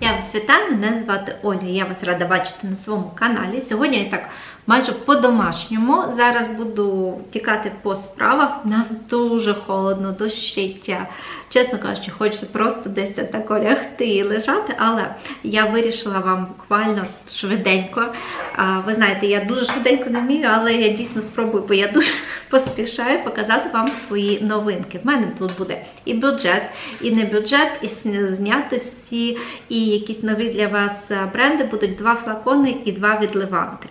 Я вас вітаю, мене звати Оля. Я вас рада бачити на своєму каналі. Сьогодні я так майже по-домашньому. Зараз буду тікати по справах. У нас дуже холодно, дощиття. Чесно кажучи, хочеться просто десь так лягти і лежати, але я вирішила вам буквально швиденько. Ви знаєте, я дуже швиденько не вмію, але я дійсно спробую, бо я дуже поспішаю показати вам свої новинки. В мене тут буде і бюджет, і не бюджет, і знятості, і якісь нові для вас бренди. Будуть два флакони і два від Леванти.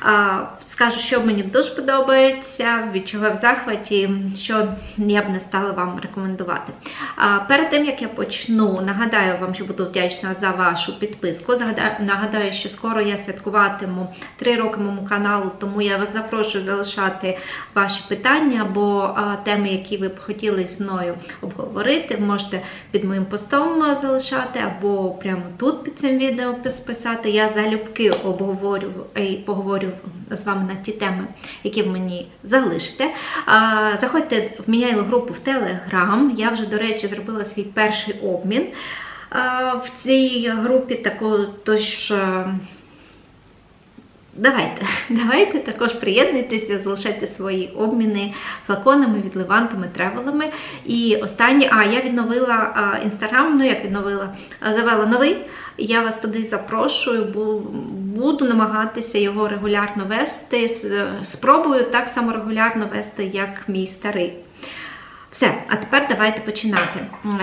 А, Скажу, що мені дуже подобається, від чого в захваті, що я б не стала вам рекомендувати. Перед тим як я почну, нагадаю вам, що буду вдячна за вашу підписку. Нагадаю, що скоро я святкуватиму 3 роки моєму каналу, тому я вас запрошую залишати ваші питання або теми, які ви б хотіли зі мною обговорити. Можете під моїм постом залишати, або прямо тут під цим відео писати. Я залюбки обговорю і поговорю з вами на ті теми, які ви мені залишите. Заходьте в міняйлу групу в Телеграм. Я вже, до речі, зробила свій перший обмін в цій групі. Тож давайте, давайте також приєднуйтеся, залишайте свої обміни флаконами, відливантами, тревелами. І останнє, а я відновила інстаграм, ну як відновила, завела новий. Я вас туди запрошую, бо буду намагатися його регулярно вести. Спробую так само регулярно вести, як мій старий. Все, а тепер давайте починати.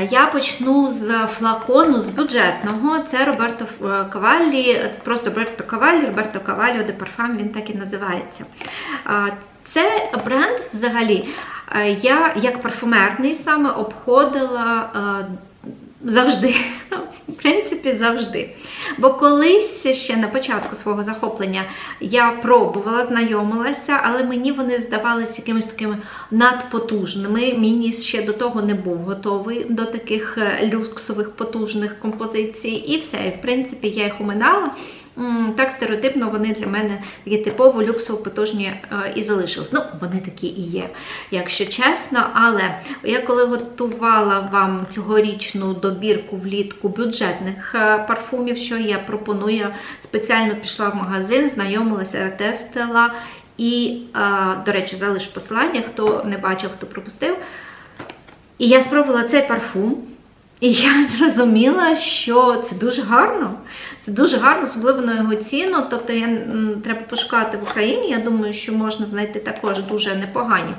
Я почну з флакону, з бюджетного. Це Роберто Каваллі, це просто Роберто Каваллі, Роберто Каваліо де Парфам, він так і називається. Це бренд взагалі. Я як парфумерний саме обходила завжди. Принципі, завжди. Бо колись ще на початку свого захоплення я пробувала, знайомилася, але мені вони здавалися якимись такими надпотужними. Мені ще до того не був готовий до таких люксових потужних композицій. І все. І в принципі, я їх уминала. Так стереотипно вони для мене такі типово люксово потужні і залишились. Ну, вони такі і є, якщо чесно. Але я коли готувала вам цьогорічну добірку влітку бюджетних парфумів, що я пропоную, спеціально пішла в магазин, знайомилася, тестила. І, до речі, залишу посилання, хто не бачив, хто пропустив. І я спробувала цей парфум. І я зрозуміла, що це дуже гарно. Це дуже гарно, особливо на його ціну. Тобто я треба пошукати в Україні. Я думаю, що можна знайти також дуже непогані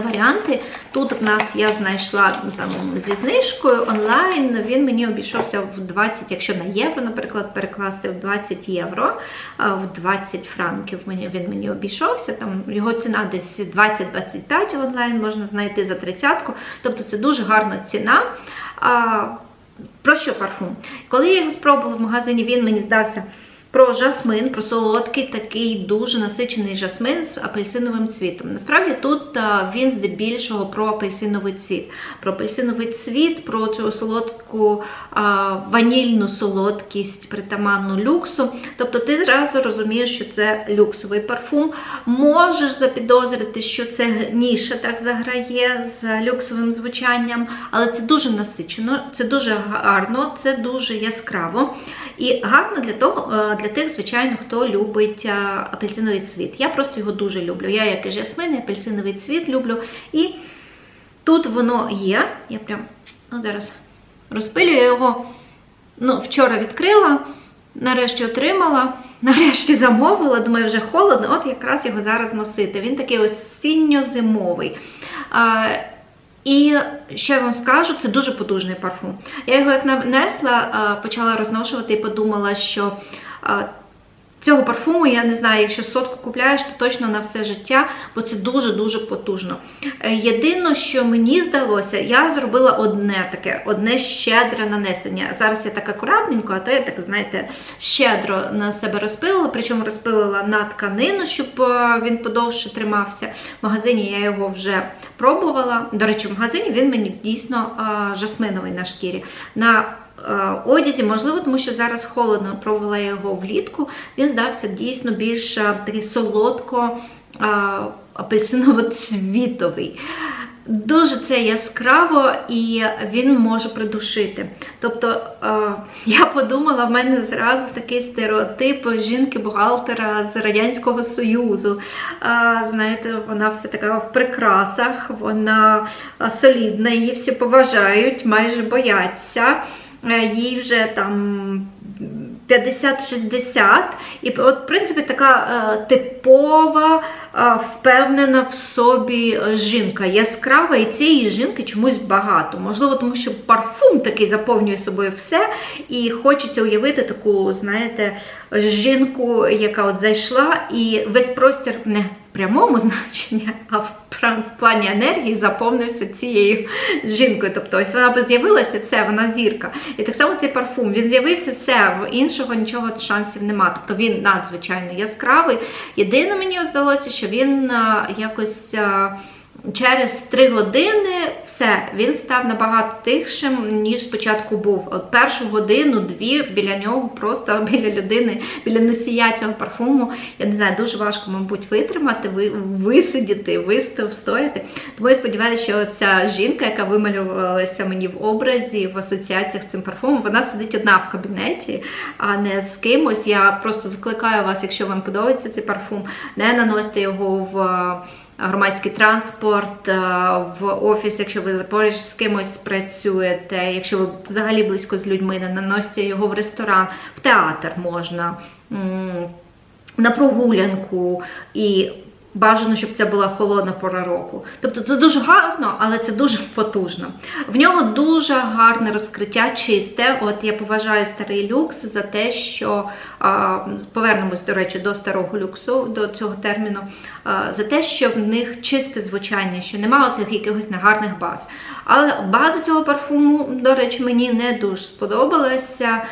варіанти. Тут в нас я знайшла ну, там зі знижкою онлайн. Він мені обійшовся в 20, якщо на євро, наприклад, перекласти в 20 євро, в 20 франків він мені обійшовся. Там Його ціна десь 20-25 онлайн можна знайти за 30-ку. Тобто це дуже гарна ціна. Про що парфум? Коли я його спробувала в магазині, він мені здався про жасмин, про солодкий такий дуже насичений жасмин з апельсиновим цвітом. Насправді тут він здебільшого про апельсиновий цвіт. Про апельсиновий цвіт, про цю солодку ванільну солодкість, притаманну люксу. Тобто ти зразу розумієш, що це люксовий парфум. Можеш запідозрити, що це ніша так заграє з люксовим звучанням, але це дуже насичено, це дуже гарно, це дуже яскраво. І гарно для того, для тих, звичайно, хто любить апельсиновий цвіт. Я просто його дуже люблю. Я, як і жасмин, апельсиновий цвіт люблю. І тут воно є. Я прям ну, зараз розпилюю його. Ну, Вчора відкрила, нарешті отримала, нарешті замовила. Думаю, вже холодно, от якраз його зараз носити. Він такий осінньо-зимовий. І що я вам скажу, це дуже потужний парфум. Я його як нанесла, почала розношувати і подумала, що Цього парфуму, я не знаю, якщо сотку купляєш, то точно на все життя, бо це дуже-дуже потужно. Е, єдине, що мені здалося, я зробила одне таке, одне щедре нанесення. Зараз я так акуратненько, а то я так, знаєте, щедро на себе розпилила, причому розпилила на тканину, щоб е, він подовше тримався. В магазині я його вже пробувала. До речі, в магазині він мені дійсно жасминовий на шкірі. На Е, одязі, можливо, тому що зараз холодно пробувала його влітку, він здався дійсно більш е, такий солодко е, апельсиново-цвітовий. Дуже це яскраво і він може придушити. Тобто е, я подумала, в мене зразу такий стереотип жінки-бухгалтера з Радянського Союзу. Е, знаєте, вона вся така в прикрасах, вона е, солідна, її всі поважають, майже бояться. Е, Їй вже там 50-60. І от, в принципі, така е, типова, е, впевнена в собі жінка, яскрава, і цієї жінки чомусь багато. Можливо, тому що парфум такий заповнює собою все, і хочеться уявити таку, знаєте, жінку, яка от зайшла, і весь простір не прямому значенні, а в плані енергії заповнився цією жінкою. Тобто, ось вона би з'явилася, все, вона зірка. І так само цей парфум. Він з'явився все, іншого нічого шансів нема. Тобто він надзвичайно яскравий. Єдине мені здалося, що він якось. Через три години все, він став набагато тихшим, ніж спочатку був. От першу годину-дві біля нього, просто біля людини, біля носія цього парфуму, я не знаю, дуже важко, мабуть, витримати, ви- висидіти, вистав, стояти. Тому я сподіваюся, що ця жінка, яка вималювалася мені в образі, в асоціаціях з цим парфумом, вона сидить одна в кабінеті, а не з кимось. Я просто закликаю вас, якщо вам подобається цей парфум, не наносьте його в громадський транспорт, е, в офіс, якщо ви поруч з кимось працюєте, якщо ви взагалі близько з людьми, не наносите його в ресторан, в театр можна, на прогулянку і. Бажано, щоб це була холодна пора року. Тобто це дуже гарно, але це дуже потужно. В нього дуже гарне розкриття, чисте. От я поважаю старий люкс за те, що повернемось, до речі, до старого люксу, до цього терміну, за те, що в них чисте звучання, що немає оцих якихось негарних баз. Але база цього парфуму, до речі, мені не дуже сподобалася.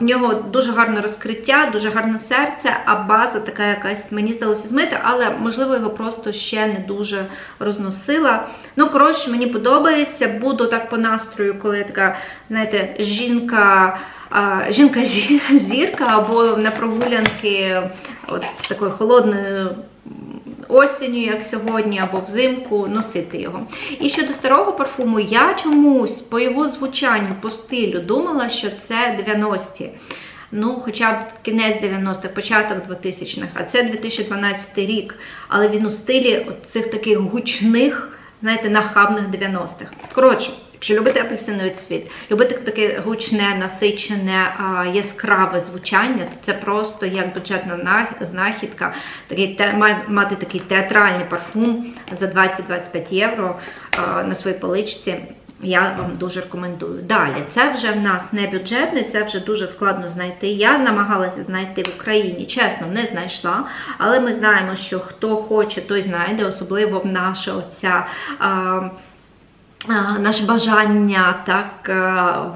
В нього дуже гарне розкриття, дуже гарне серце, а база така якась, мені здалося змита, але можливо його просто ще не дуже розносила. Ну, коротше, мені подобається. Буду так по настрою, коли я така, знаєте, жінка. Жінка-зірка або на прогулянки от такою холодною осінню, як сьогодні, або взимку носити його. І щодо старого парфуму, я чомусь по його звучанню, по стилю думала, що це 90-ті. Ну, хоча б кінець 90-х, початок 2000-х, а це 2012 рік. Але він у стилі цих таких гучних, знаєте, нахабних 90-х. Коротше, якщо любите апельсиновий цвіт, любите таке гучне, насичене, яскраве звучання, то це просто як бюджетна знахідка, такий те- мати такий театральний парфум за 20-25 євро на своїй поличці. Я вам дуже рекомендую. Далі, це вже в нас не бюджетний, це вже дуже складно знайти. Я намагалася знайти в Україні, чесно, не знайшла, але ми знаємо, що хто хоче, той знайде, особливо в наша оця. А, Наше бажання так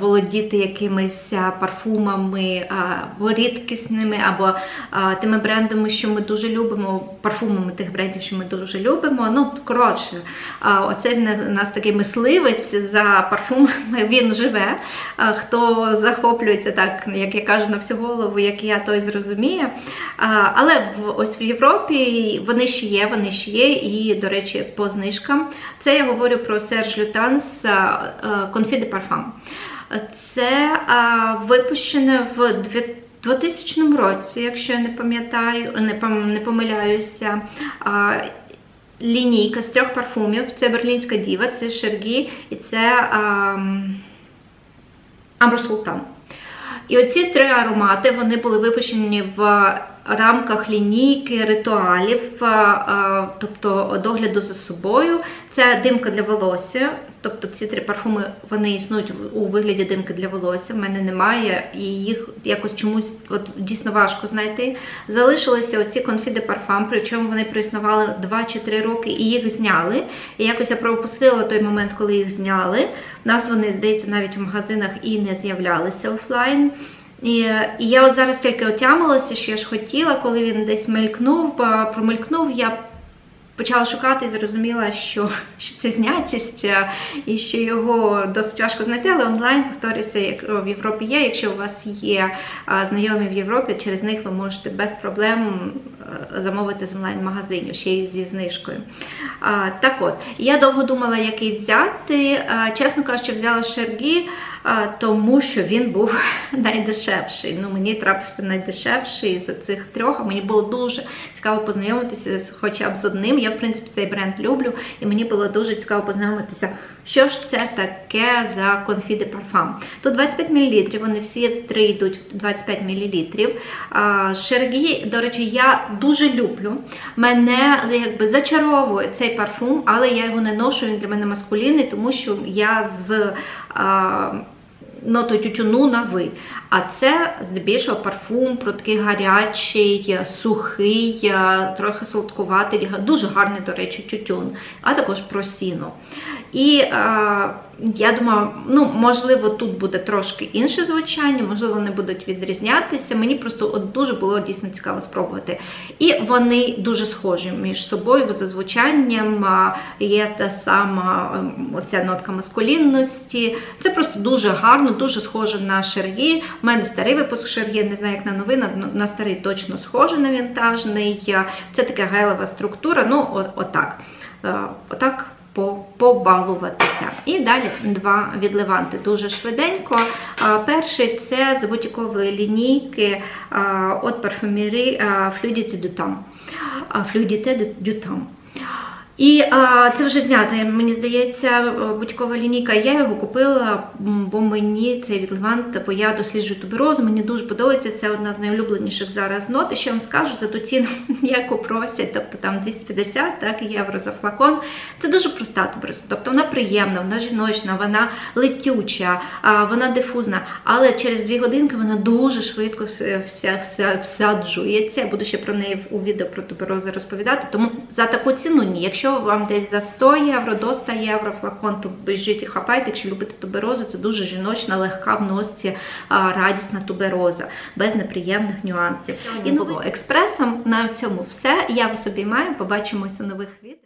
володіти якимись парфумами або рідкісними, або тими брендами, що ми дуже любимо, парфумами тих брендів, що ми дуже любимо. Ну, коротше, а, оце в нас такий мисливець за парфумами, він живе. Хто захоплюється так, як я кажу, на всю голову, як я, той зрозуміє. Але ось в Європі вони ще є, вони ще є, і, до речі, по знижкам. Це я говорю про Serge Lutens Confit de Parfum. Це а, випущене в 2000 році, якщо я не пам'ятаю, не, помиляюся. Лінійка з трьох парфумів. Це Берлінська діва, це Шергі і це Амбро Султан. І оці три аромати вони були випущені в рамках лінійки ритуалів, е, е, тобто догляду за собою. Це димка для волосся. Тобто ці три парфуми вони існують у вигляді димки для волосся. В мене немає, і їх якось чомусь от дійсно важко знайти. Залишилися оці конфіди парфам, причому вони проіснували 2 чи 3 роки і їх зняли. І якось я пропустила той момент, коли їх зняли. У нас вони, здається, навіть в магазинах і не з'являлися офлайн. І, і я от зараз тільки отямилася, що я ж хотіла, коли він десь мелькнув, промелькнув, я почала шукати і зрозуміла, що, що це знятість і що його досить важко знайти, але онлайн, повторюся, як в Європі є. Якщо у вас є знайомі в Європі, через них ви можете без проблем е, замовити з онлайн-магазинів, ще й зі знижкою. Так от, я довго думала, який взяти. Чесно кажучи, взяла Шергі, тому що він був найдешевший. Ну, мені трапився найдешевший з цих трьох, а мені було дуже цікаво познайомитися хоча б з одним. Я, в принципі, цей бренд люблю, і мені було дуже цікаво познайомитися, що ж це таке за Confit de Parfum. Тут 25 мл, вони всі три йдуть в 25 мл. Шергі, до речі, я дуже люблю. Мене якби зачаровує цей парфум, але я його не ношу, він для мене маскулінний, тому що я з. Нотою тютюну на ви. А це здебільшого парфум про такий гарячий, сухий, трохи солодкуватий, дуже гарний, до речі, тютюн, а також про сіно. І е, я думаю, ну, можливо, тут буде трошки інше звучання, можливо, вони будуть відрізнятися. Мені просто от дуже було дійсно цікаво спробувати. І вони дуже схожі між собою, бо за звучанням є та сама ем, оця нотка маскулінності. Це просто дуже гарно, дуже схоже на шергі. У мене старий випуск шергі, не знаю, як на новий, на, на старий точно схоже на вінтажний. Це така гелева структура. Ну, отак. Е, Отак побалуватися. І далі два відливанти дуже швиденько. Перший це з бутікової лінійки от парфюмері Fluidité du Temps. Fluidité. І а, це вже знято, мені здається, бутікова лінійка. Я його купила, бо мені цей відливант, бо я досліджую туберозу, мені дуже подобається. Це одна з найулюбленіших зараз нот. І ще вам скажу за ту ціну, яку просять, тобто там 250 так, євро за флакон. Це дуже проста тубероза. Тобто вона приємна, вона жіночна, вона летюча, вона дифузна. Але через дві годинки вона дуже швидко все, все, все всаджується. Я буду ще про неї у відео про туберозу розповідати. Тому за таку ціну ні. Якщо вам десь за 100 євро, до 100 євро флакон, то біжіть і хапайте. Якщо любите туберозу, це дуже жіночна, легка в носці, радісна тубероза, без неприємних нюансів. І було експресом на цьому все. Я вас обіймаю. Побачимося у нових відео.